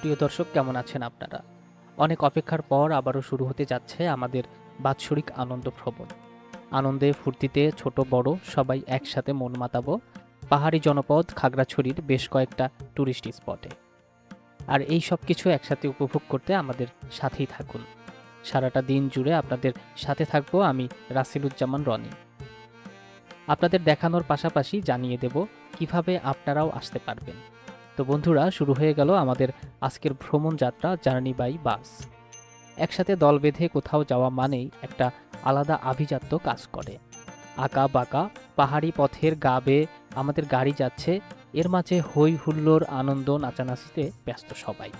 প্রিয় দর্শক, কেমন আছেন আপনারা? অনেক অপেক্ষার পর আবারও শুরু হতে যাচ্ছে আমাদের বাৎসরিক আনন্দ ভ্রমণ। আনন্দে ফুর্তিতে ছোট, বড়, সবাই একসাথে মন মাতাবো পাহাড়ি জনপদ খাগড়াছড়ির বেশ কয়েকটা ট্যুরিস্ট স্পটে আর এই সব কিছু একসাথে উপভোগ করতে আমাদের সাথেই থাকুন। সারাটা দিন জুড়ে আপনাদের সাথে থাকব আমি রাসিলুজ্জামান রনি। আপনাদের দেখানোর পাশাপাশি জানিয়ে দেব কীভাবে আপনারাও আসতে পারবেন। তো বন্ধুরা, শুরু হয়ে গেল আমাদের আজকের ভ্রমণ যাত্রা, জার্নি বাই বাস। একসাথে দল বেঁধে কোথাও যাওয়া মানেই একটা আলাদা আভিজাত্য কাজ করে। আঁকা বাঁকা, পাহাড়ি পথের গা বেয়ে আমাদের গাড়ি যাচ্ছে, এর মাঝে হই হুল্লোড় আনন্দ নাচানাচিতে ব্যস্ত সবাই।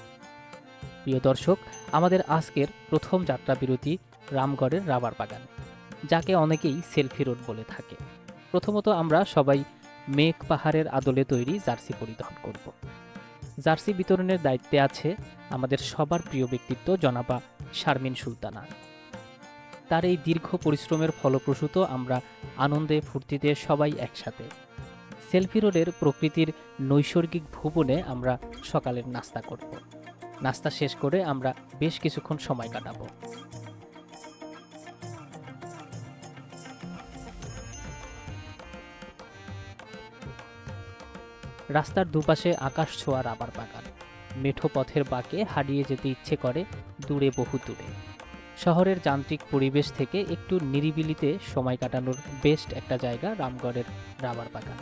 প্রিয় দর্শক, আমাদের আজকের প্রথম যাত্রা বিরতি রামগড়ের রাবার বাগান, যাকে অনেকেই সেলফি রোড বলে থাকে। প্রথমত আমরা সবাই মেঘ পাহাড়ের আদলে তৈরি জার্সি পরিধান করব। জার্সি বিতরণের দায়িত্বে আছে আমাদের সবার প্রিয় ব্যক্তিত্ব জনাবা শারমিন সুলতানা। তার এই দীর্ঘ পরিশ্রমের ফলপ্রসূত আমরা আনন্দে, ফুর্তিতে সবাই একসাথে। সেলফি রোডের প্রকৃতির নৈসর্গিক ভুবনে আমরা সকালের নাস্তা করব। নাস্তা শেষ করে আমরা বেশ কিছুক্ষণ সময় কাটাবো। রাস্তার দুপাশে আকাশ ছোঁয়া রাবার বাগান। মেঠো পথের বাঁকে হারিয়ে যেতে ইচ্ছে করে দূরে বহু দূরে। শহরের যান্ত্রিক পরিবেশ থেকে একটু নিরিবিলিতে সময় কাটানোর বেস্ট একটা জায়গা রামগড়ের রাবার বাগান।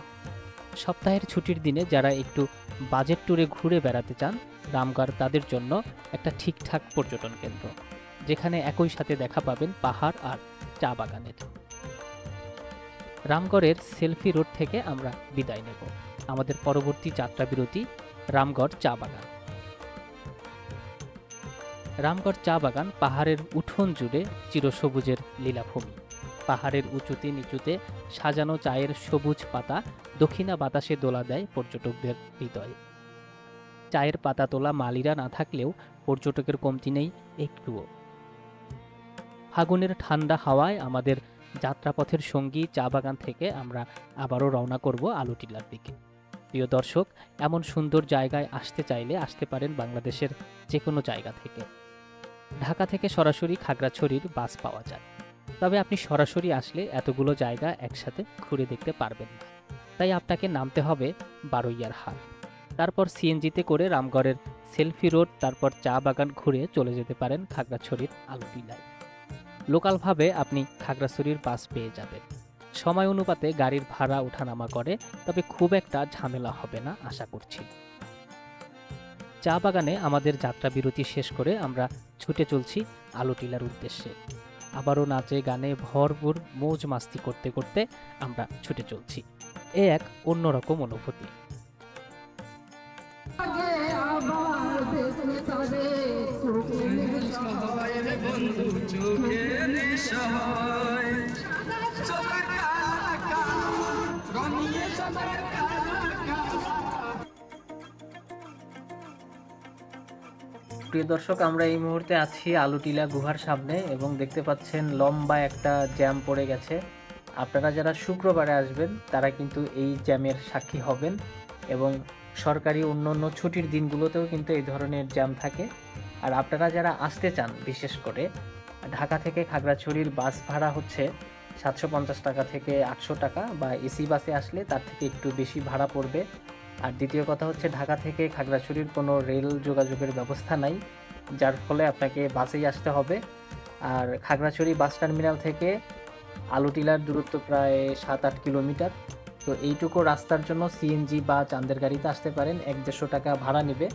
সপ্তাহের ছুটির দিনে যারা একটু বাজেট ট্যুরে ঘুরে বেড়াতে চান, রামগড় তাদের জন্য একটা ঠিকঠাক পর্যটন কেন্দ্র, যেখানে একই সাথে দেখা পাবেন পাহাড় আর চা বাগানের। রামগড়ের সেলফি রোড থেকে আমরা বিদায় নেব। আমাদের পরবর্তী যাত্রা বিরতি, রামগড় চা বাগান। রামগড় চা বাগান পাহাড়ের উঠোন জুড়ে চিরসবুজের লীলাভূমি। পাহাড়ের উঁচুতে নিচুতে সাজানো চায়ের সবুজ পাতা দক্ষিণা বাতাসে দোলা দেয় পর্যটকদের হৃদয়ে। চায়ের পাতা তোলা মালিরা না থাকলেও পর্যটকের কমতি নেই একটুও। ফাগুনের ঠান্ডা হাওয়ায় আমাদের যাত্রাপথের সঙ্গী চা বাগান থেকে আমরা আবারও রওনা করব আলু টিলার দিকে। প্রিয় দর্শক, এমন সুন্দর জায়গায় আসতে চাইলে আসতে পারেন বাংলাদেশের যে কোনো জায়গা থেকে। ঢাকা থেকে সরাসরি খাগড়াছড়ির বাস পাওয়া যায়। তবে আপনি সরাসরি আসলে এতগুলো জায়গা একসাথে ঘুরে দেখতে পারবেন না। তাই আপনাকে নামতে হবে বারৈয়ার হাট। তারপর সিএনজিতে করে রামগড়ের সেলফি রোড, তারপর চা বাগান ঘুরে চলে যেতে পারেন খাগড়াছড়ির আলুটিলায়। লোকালভাবে আপনি খাগড়াছড়ির বাস পেয়ে যাবেন। সময় অনুপাতে গাড়ির ভাড়া ওঠানামা করে, তবে খুব একটা ঝামেলা হবে না, আশা করছি। চা বাগানে আমাদের যাত্রা বিরতি শেষ করে আমরা ছুটে চলছি আলো টিলার উদ্দেশ্যে। আবারও নাচে গানে ভরপুর মৌজ মাস্তি করতে করতে আমরা ছুটে চলছি। এ এক অন্যরকম অনুভূতি। প্রিয় দর্শক, আমরা এই মুহূর্তে আছি আলুটিলা গুহার সামনে এবং দেখতে পাচ্ছেন লম্বা একটা জ্যাম পড়ে গেছে। আপনারা যারা শুক্রবারে আসবেন, তারা কিন্তু এই জ্যামের সাক্ষী হবেন এবং সরকারি অন্য অন্য ছুটির দিনগুলোতেও কিন্তু এই ধরনের জ্যাম থাকে। আর আপনারা যারা আসতে চান, বিশেষ করে, ঢাকা থেকে খাগড়াছড়ির বাস ভাড়া হচ্ছে সাতশো পঞ্চাশ টাকা থেকে আটশো টাকা বা এসি বাসে আসলে তার থেকে একটু বেশি ভাড়া পড়বে। আর দ্বিতীয় কথা হচ্ছে ঢাকা থেকে খাগড়াছড়ির কোনো রেল যোগাযোগের ব্যবস্থা নাই, যার ফলে আপনাকে বাসেই আসতে হবে। আর খাগড়াছড়ি বাস টার্মিনাল থেকে আলুটিলার দূরত্ব প্রায় সাত আট কিলোমিটার। তো এইটুকু রাস্তার জন্য সিএনজি বা চাঁদের গাড়িতে আসতে পারেন, এক দেড়শো টাকা ভাড়া নেবে।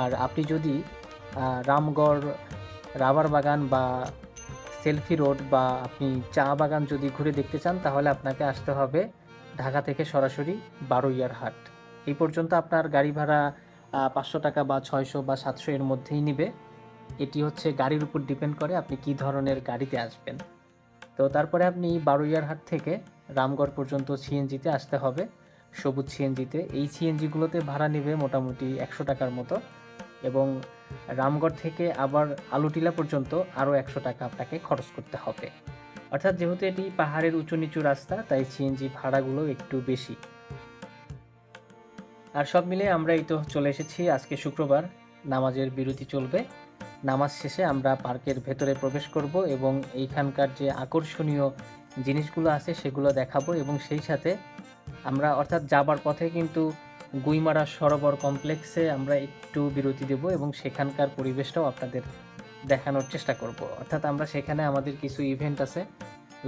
আর আপনি যদি রামগড়, রাবার বাগান বা সেলফি রোড বা আপনি চা বাগান যদি ঘুরে দেখতে চান, তাহলে আপনাকে আসতে হবে ঢাকা থেকে সরাসরি বারোইয়ার হাট। এই পর্যন্ত আপনার গাড়ি ভাড়া পাঁচশো টাকা বা ছয়শো বা সাতশো এর মধ্যেই নিবে। এটি হচ্ছে গাড়ির উপর ডিপেন্ড করে আপনি কি ধরনের গাড়িতে আসবেন। তো তারপরে আপনি বারুইয়ার হাট থেকে রামগড় পর্যন্ত সিএনজিতে আসতে হবে। সবুজ সিএনজিতে। এই সিএনজিগুলোতে ভাড়া নেবে মোটামুটি একশো টাকার মতো। এবং রামগড় থেকে আবার আলুটিলা পর্যন্ত আরও একশো টাকা আপনাকে খরচ করতে হবে। অর্থাৎ যেহেতু এটি পাহাড়ের উঁচু নিচু রাস্তা, তাই সিএনজি ভাড়াগুলো একটু বেশি। আর সব মিলে আমরা এই তো চলে এসেছি, আজকে শুক্রবার নামাজের বিরতি চলবে। নামাজ শেষে আমরা পার্কের ভেতরে প্রবেশ করব এবং এইখানকার যে আকর্ষণীয় জিনিসগুলো আছে সেগুলো দেখাবো এবং সেই সাথে আমরা অর্থাৎ যাবার পথে কিন্তু গুইমারা সরোবর কমপ্লেক্সে আমরা একটু বিরতি দেব এবং সেখানকার পরিবেশটাও আপনাদের দেখানোর চেষ্টা করব। অর্থাৎ আমরা সেখানে আমাদের কিছু ইভেন্ট আছে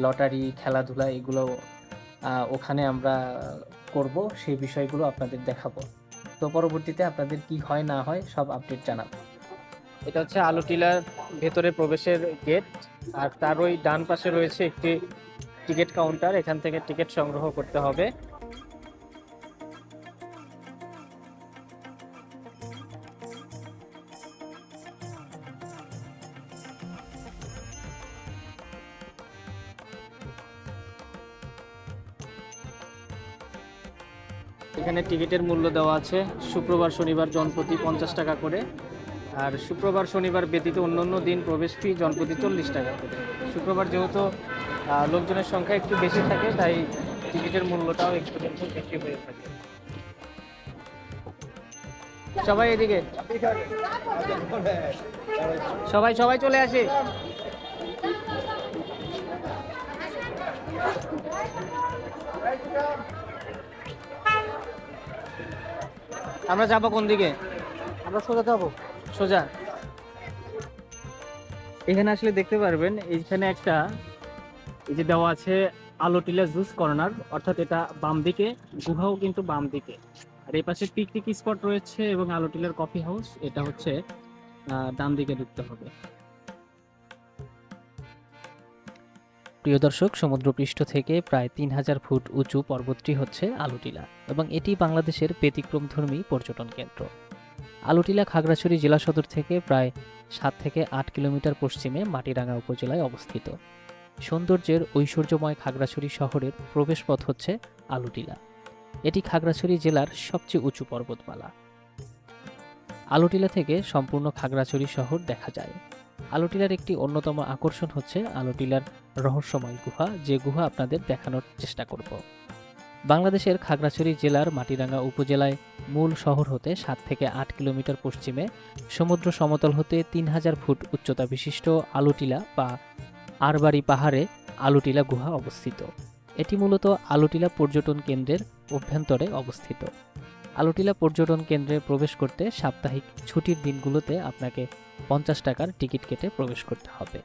লটারি খেলাধুলা, এগুলো ওখানে আমরা করব, সেই বিষয়গুলো আপনাদের দেখাবো। তো পরবর্তীতে আপনাদের কি হয়, না হয়, সব আপডেট জানাব। এটা হচ্ছে আলুটিলার ভেতরে প্রবেশের গেট আর তার ওই ডান পাশে রয়েছে একটি টিকিট কাউন্টার এখান থেকে টিকিট সংগ্রহ করতে হবে। এখানে টিকিটের মূল্য দেওয়া আছে শুক্রবার, শনিবার জনপ্রতি পঞ্চাশ টাকা করে। আর শুক্রবার, শনিবার ব্যতীত অন্য অন্য দিন প্রবেশ ফি জনপ্রতি চল্লিশ টাকা করে। শুক্রবার যেহেতু লোকজনের সংখ্যা একটু বেশি থাকে, তাই টিকিটের মূল্যটাও একটু বেশি হয়ে থাকে। সবাই এদিকে। সবাই সবাই চলে আসে। আমরা যাব কোন দিকে? আমরা সোজা যাব। সোজা। এখানে আসলে দেখতে পারবেন এইখানে একটা এই যে দেওয়া আছে আলো টিলা জুস কর্নার অর্থাৎ এটা বাম দিকে গুহাও কিন্তু বাম দিকে। আর এই পাশে পিকনিক স্পট রয়েছে এবং আলো টিলার কফি হাউস এটা হচ্ছে আহ, ডান দিকে ঢুকতে হবে। প্রিয় দর্শক, সমুদ্রপৃষ্ঠ থেকে প্রায় তিন হাজার ফুট উঁচু পর্বতটি হচ্ছে আলুটিলা এবং এটি বাংলাদেশের ব্যতিক্রমধর্মী পর্যটন কেন্দ্র। আলুটিলা খাগড়াছড়ি জেলা সদর থেকে প্রায় সাত থেকে আট কিলোমিটার পশ্চিমে মাটিরাঙ্গা উপজেলায় অবস্থিত। সৌন্দর্যের ঐশ্বর্যময় খাগড়াছড়ি শহরের প্রবেশপথ হচ্ছে আলুটিলা। এটি খাগড়াছড়ি জেলার সবচেয়ে উঁচু পর্বতমালা। আলুটিলা থেকে সম্পূর্ণ খাগড়াছড়ি শহর দেখা যায়। আলুটিলার একটি অন্যতম আকর্ষণ হচ্ছে আলোটিলার রহস্যময় গুহা, যে গুহা আপনাদের দেখানোর চেষ্টা করব। বাংলাদেশের খাগড়াছড়ি জেলার মাটিরাঙ্গা উপজেলায় মূল শহর হতে সাত থেকে আট কিলোমিটার পশ্চিমে, সমুদ্র সমতল হতে তিন হাজার ফুট উচ্চতা বিশিষ্ট আলুটিলা বা আরবাড়ি পাহাড়ে আলুটিলা গুহা অবস্থিত। এটি মূলত আলুটিলা পর্যটন কেন্দ্রের অভ্যন্তরে অবস্থিত। আলুটিলা পর্যটন কেন্দ্রে প্রবেশ করতে সাপ্তাহিক ছুটির দিনগুলোতে আপনাকে পঞ্চাশ টাকার টিকিট কেটে প্রবেশ করতে হবে।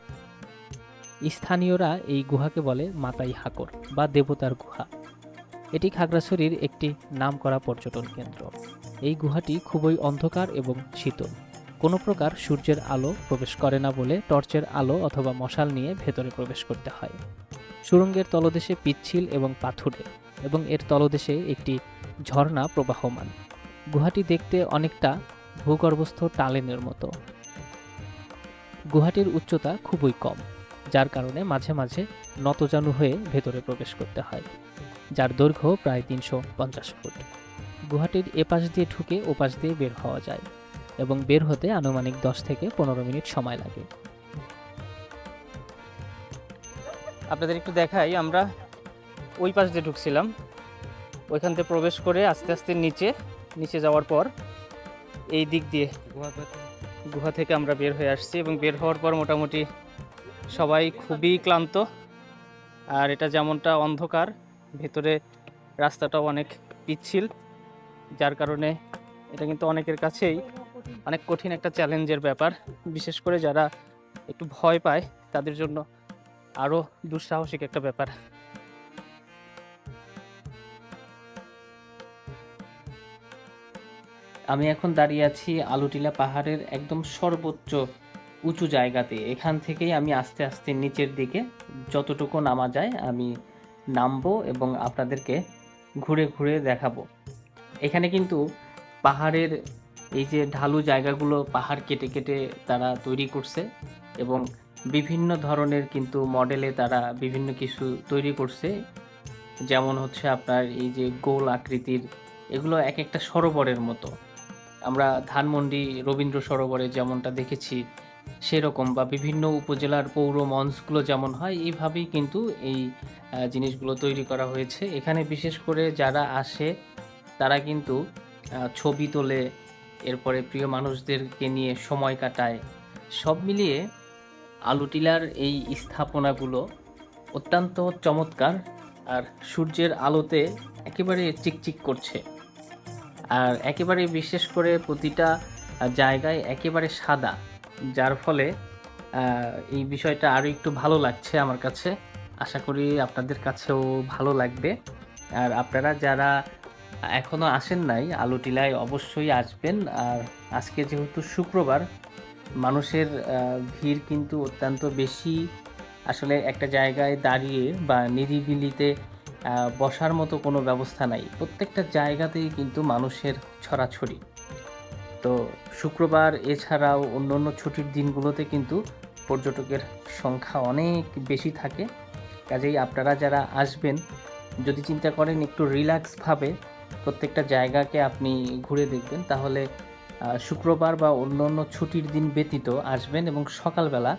স্থানীয়রা এই গুহাকে বলে মাতাই হাকর বা দেবতার গুহা। এটি খাগড়াছড়ির একটি নামকরা পর্যটন কেন্দ্র। এই গুহাটি খুবই অন্ধকার এবং শীতল। কোনো প্রকার সূর্যের আলো প্রবেশ করে না বলে টর্চের আলো অথবা মশাল নিয়ে ভেতরে প্রবেশ করতে হয়। সুড়ঙ্গের তলদেশে পিচ্ছিল এবং পাথুরে এবং এর তলদেশে একটি ঝর্ণা প্রবাহমান। গুহাটি দেখতে অনেকটা ভূগর্ভস্থ টালেনের মতো। গুহাটির উচ্চতা খুবই কম যার কারণে মাঝে মাঝে নতজানু হয়ে ভেতরে প্রবেশ করতে হয় যার দৈর্ঘ্য প্রায় তিনশো পঞ্চাশ ফুট। গুহাটির এপাশ দিয়ে ঢুকে ওপাশ দিয়ে বের হওয়া যায় এবং বের হতে আনুমানিক দশ থেকে পনেরো মিনিট সময় লাগে। আপনাদের একটু দেখাই আমরা ওই পাশ দিয়ে ঢুকছিলাম। ওইখান থেকে প্রবেশ করে আস্তে আস্তে নিচে নিচে যাওয়ার পর এই দিক দিয়ে গুহা থেকে আমরা বের হয়ে আসছি এবং বের হওয়ার পর মোটামুটি সবাই খুবই ক্লান্ত। আর এটা যেমনটা অন্ধকার, ভেতরে রাস্তাটাও অনেক পিচ্ছিল, যার কারণে এটা কিন্তু অনেকের কাছেই অনেক কঠিন একটা চ্যালেঞ্জের ব্যাপার। বিশেষ করে যারা একটু ভয় পায়, তাদের জন্য আরও দুঃসাহসিক একটা ব্যাপার। আমি এখন দাঁড়িয়ে আছি আলুটিলা পাহাড়ের একদম সর্বোচ্চ উঁচু জায়গাতে। এখান থেকেই আমি আস্তে আস্তে নিচের দিকে যতটুকু নামা যায় আমি নামবো এবং আপনাদেরকে ঘুরে ঘুরে দেখাবো। এখানে কিন্তু পাহাড়ের এই যে ঢালু জায়গাগুলো পাহাড় কেটে কেটে তারা তৈরি করছে এবং বিভিন্ন ধরনের কিন্তু মডেলে তারা বিভিন্ন কিছু তৈরি করছে। যেমন হচ্ছে আপনার এই যে গোল আকৃতির, এগুলো এক একটা সরোবরের মতো। আমরা ধানমন্ডি রবীন্দ্র সরোবরে যেমনটা দেখেছি, সেরকম বা বিভিন্ন উপজেলার পৌর মঞ্চগুলো যেমন হয়, এইভাবেই কিন্তু এই জিনিসগুলো তৈরি করা হয়েছে। এখানে বিশেষ করে যারা আসে, তারা কিন্তু ছবি তোলে, এরপরে প্রিয় মানুষদেরকে নিয়ে সময় কাটায়। সব মিলিয়ে আলুটিলার এই স্থাপনাগুলো অত্যন্ত চমৎকার আর সূর্যের আলোতে একেবারে চিকচিক করছে। আর একেবারে বিশেষ করে প্রতিটা জায়গায় একেবারে সাদা। যার ফলে এই বিষয়টা আরও একটু ভালো লাগছে আমার কাছে। আশা করি আপনাদের কাছেও ভালো লাগবে। আর আপনারা যারা এখনও আসেন নাই আলু টিলায় অবশ্যই আসবেন। আর আজকে যেহেতু শুক্রবার, মানুষের ভিড় কিন্তু অত্যন্ত বেশি। আসলে একটা জায়গায় দাঁড়িয়ে বা নিরিবিলিতে বসার মতো কোনো ব্যবস্থা নাই। প্রত্যেকটা জায়গাতেই কিন্তু মানুষের ছড়াছড়ি। তো শুক্রবার এছাড়াও অন্য অন্য ছুটির দিনগুলোতে কিন্তু পর্যটকের সংখ্যা অনেক বেশি থাকে। কাজেই আপনারা যারা আসবেন, যদি চিন্তা করেন একটু রিল্যাক্সভাবে প্রত্যেকটা জায়গাকে আপনি ঘুরে দেখবেন, তাহলে শুক্রবার বা অন্য অন্য ছুটির দিন ব্যতীত আসবেন এবং সকালবেলা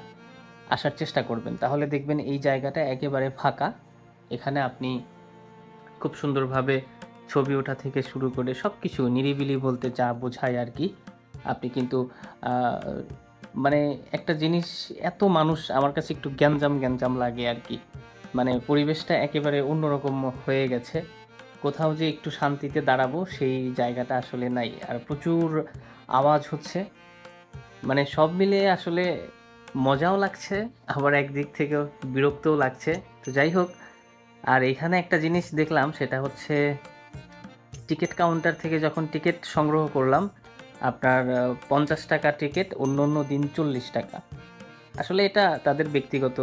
আসার চেষ্টা করবেন। তাহলে দেখবেন এই জায়গাটা একেবারে ফাঁকা। এখানে আপনি খুব সুন্দরভাবে ছবি ওঠা থেকে শুরু করে সব কিছু নিরিবিলি বলতে যা বোঝায় আর কি। আপনি কিন্তু মানে একটা জিনিস এত মানুষ আমার কাছে একটু গ্যাঞ্জাম গ্যাঞ্জাম লাগে আর কি। মানে পরিবেশটা একেবারে অন্যরকম হয়ে গেছে। কোথাও যে একটু শান্তিতে দাঁড়াবো সেই জায়গাটা আসলে নাই। আর প্রচুর আওয়াজ হচ্ছে। মানে সব মিলে আসলে মজাও লাগছে, আবার একদিক থেকেও বিরক্তও লাগছে। তো যাই হোক আর এখানে একটা জিনিস দেখলাম, সেটা হচ্ছে টিকিট কাউন্টার থেকে যখন টিকিট সংগ্রহ করলাম, আপনার পঞ্চাশ টাকা টিকিট অন্য অন্য দিন চল্লিশ টাকা। আসলে এটা তাদের ব্যক্তিগত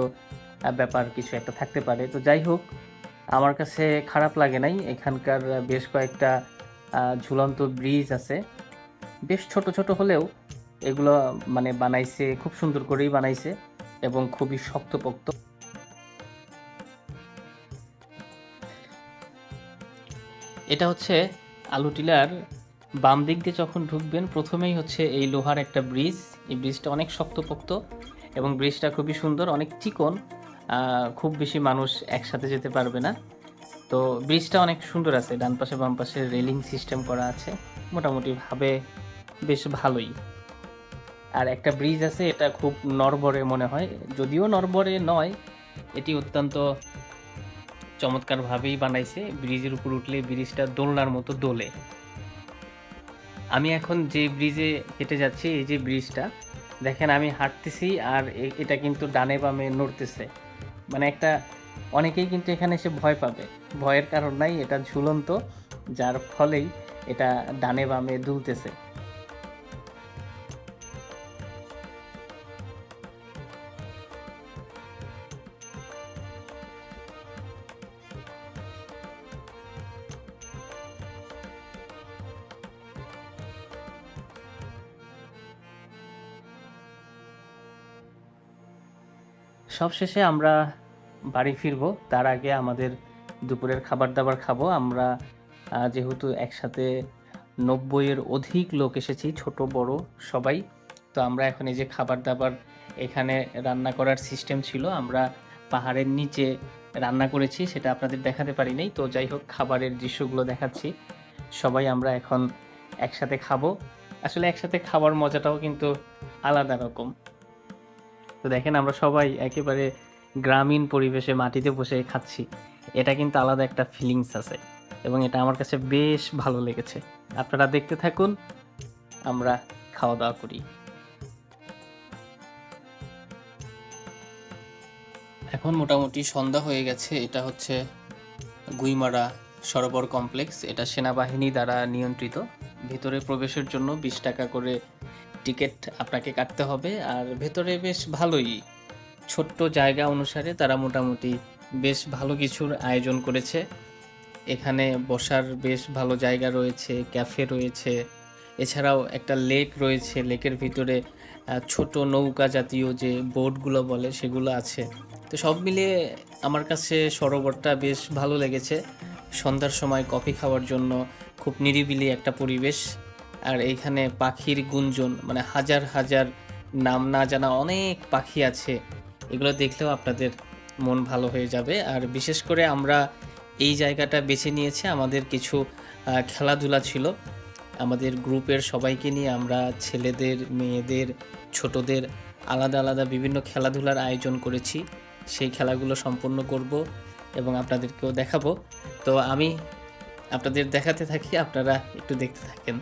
ব্যাপার, কিছু একটা থাকতে পারে। তো যাই হোক, আমার কাছে খারাপ লাগে নাই। এখানকার বেশ কয়েকটা ঝুলন্ত ব্রিজ আছে। বেশ ছোট ছোট হলেও এগুলো মানে বানাইছে, খুব সুন্দর করেই বানাইছে এবং খুবই শক্তপোক্ত। এটা হচ্ছে আলু টিলার বাম দিক দিয়ে যখন ঢুকবেন, প্রথমেই হচ্ছে এই লোহার একটা ব্রিজ। এই ব্রিজটা অনেক শক্তপোক্ত এবং ব্রিজটা খুবই সুন্দর, অনেক চিকন। খুব বেশি মানুষ একসাথে যেতে পারবে না। তো ব্রিজটা অনেক সুন্দর আছে, ডান পাশে বাম পাশে রেলিং সিস্টেম করা আছে। মোটামুটিভাবে বেশ ভালোই। আর একটা ব্রিজ আছে, এটা খুব নরবরে মনে হয়। যদিও নরবরে নয়, এটি অত্যন্ত চমৎকারভাবেই বানাইছে। ব্রিজের উপর উঠলে ব্রিজটা দোলনার মতো দোলে। আমি এখন যে ব্রিজে হেঁটে যাচ্ছি, এই যে ব্রিজটা, দেখেন আমি হাঁটতেছি আর এটা কিন্তু ডানে বামে নড়তেছে। মানে একটা, অনেকেই কিন্তু এখানে এসে ভয় পাবে। ভয়ের কারণ নাই, এটা ঝুলন্ত, যার ফলেই এটা ডানে বামে দুলতেছে। সবশেষে আমরা বাড়ি ফিরবো। তার আগে আমাদের দুপুরের খাবার দাবার খাব। আমরা যেহেতু একসাথে নব্বইয়ের অধিক লোক এসেছি, ছোট, বড়, সবাই। তো আমরা এখন এই যে খাবার দাবার এখানে রান্না করার সিস্টেম ছিল, আমরা পাহাড়ের নিচে রান্না করেছি, সেটা আপনাদের দেখাতে পারি নাই তো যাই হোক, খাবারের দৃশ্যগুলো দেখাচ্ছি। সবাই আমরা এখন একসাথে খাব। আসলে একসাথে খাবার মজাটাও কিন্তু আলাদা রকম। তো দেখেন আমরা সবাই একেবারে গ্রামীণ পরিবেশে মাটিতে বসে খাচ্ছি। এটা কিন্তু আলাদা একটা ফিলিংস আছে এবং এটা আমার কাছে বেশ ভালো লেগেছে। আপনারা দেখতে থাকুন, আমরা খাওয়া দাওয়া করি। এখন মোটামুটি সন্ধ্যা হয়ে গেছে, এটা হচ্ছে গুইমারা সরোবর কমপ্লেক্স। এটা সেনাবাহিনী দ্বারা নিয়ন্ত্রিত। ভিতরে প্রবেশের জন্য বিশ টাকা করে টিকিট আপনাকে কাটতে হবে। আর ভেতরে বেশ ভালোই ছোট্ট জায়গা অনুসারে তারা মোটামুটি বেশ ভালো কিছুর আয়োজন করেছে। এখানে বসার বেশ ভালো জায়গা রয়েছে, ক্যাফে রয়েছে। এছাড়াও একটা লেক রয়েছে, লেকের ভিতরে ছোট নৌকা জাতীয় যে বোটগুলো বলে সেগুলো আছে। তো সব মিলিয়ে আমার কাছে সরোবরটা বেশ ভালো লেগেছে। সন্ধ্যার সময় কফি খাওয়ার জন্য খুব নিরিবিলি একটা পরিবেশ। আর এইখানে পাখির গুঞ্জন মানে হাজার হাজার নাম না জানা অনেক পাখি আছে। এগুলো দেখলেও আপনাদের মন ভালো হয়ে যাবে। আর বিশেষ করে আমরা এই জায়গাটা বেছে নিয়েছে, আমাদের কিছু খেলাধুলা ছিল। আমাদের গ্রুপের সবাইকে নিয়ে আমরা ছেলেদের, মেয়েদের, ছোটদের আলাদা আলাদা বিভিন্ন খেলাধুলার আয়োজন করেছি। সেই খেলাগুলো সম্পন্ন করব এবং আপনাদেরকেও দেখাবো। তো আমি আপনাদের দেখাতে থাকি, আপনারা একটু দেখতে থাকেন।